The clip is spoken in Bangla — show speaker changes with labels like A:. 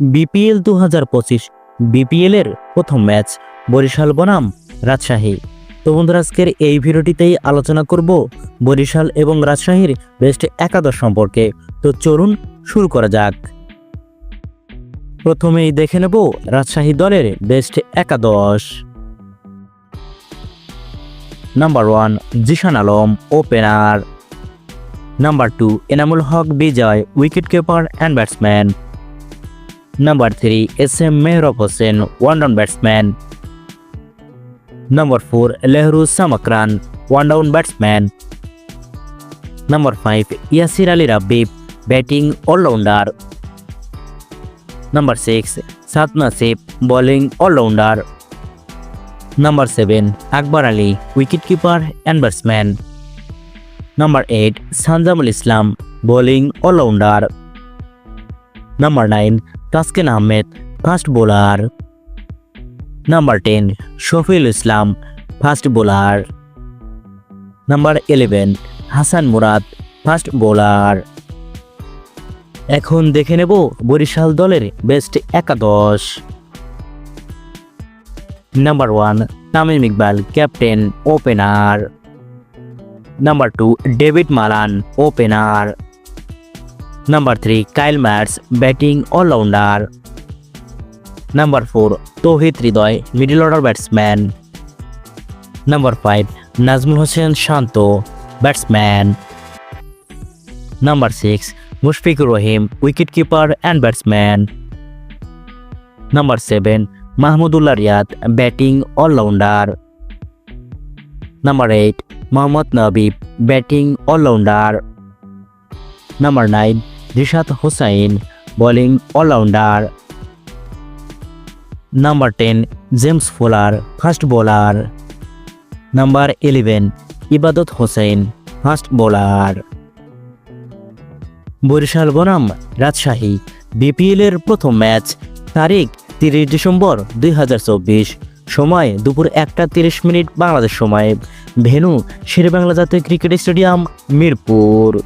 A: বিপিএল দু হাজার পঁচিশ বিপিএলের প্রথম ম্যাচ, বরিশাল বনাম, রাজশাহী। তো বন্ধুরা, আজকের এই ভিডিওটিতেই আলোচনা করব বরিশাল এবং রাজশাহীর বেস্ট একাদশ সম্পর্কে। তো চলুন শুরু করা যাক। প্রথমেই দেখে নেব রাজশাহী দলের বেস্ট একাদশ। Number one, Zishan Alam, opener. Number two, Enamul Haque, Bijoy wicket keeper and batsman number three S M Meherab Hossain one batsman number four Lahiru Samarakoon one batsman number five Yasir Ali Rabbi batting allrounder number six सातना safe bowling allrounder number seven Akbar Ali wicket keeper and batsman number eight Sanjamul Islam bowling allrounder number nine Taskin Ahmed fast bowler number ten Shafiul Islam fast bowler number eleven Hasan Murad fast bowler এখন দেখে নেব বরিশাল দলের বেস্ট একাদশ। Number one Tamim Iqbal captain opener number two David Malan opener number three Kyle mats batting allrounder number four Towhid Hridoy middle order batsman number five Najmul Hossain Shanto batsman number six Mushfiqur Rahim wicketkeeper and batsman number seven Mahmudullah Riyad batting allrounder number eight Mohammad Nabi batting allrounder number nine Rishad Hossain, bowling allrounder. Number ten, James Fuller, fast bowler. Number eleven, Ebadot Hossain, fast bowler. Barishal বনাম রাজশাহী বিপিএলের প্রথম ম্যাচ, তারিখ তিরিশ ডিসেম্বর দুই হাজার চব্বিশ। সময় দুপুর একটা তিরিশ মিনিট বাংলাদেশ সময়। ভেনু শেরেবাংলা জাতীয় ক্রিকেট স্টেডিয়াম মিরপুর।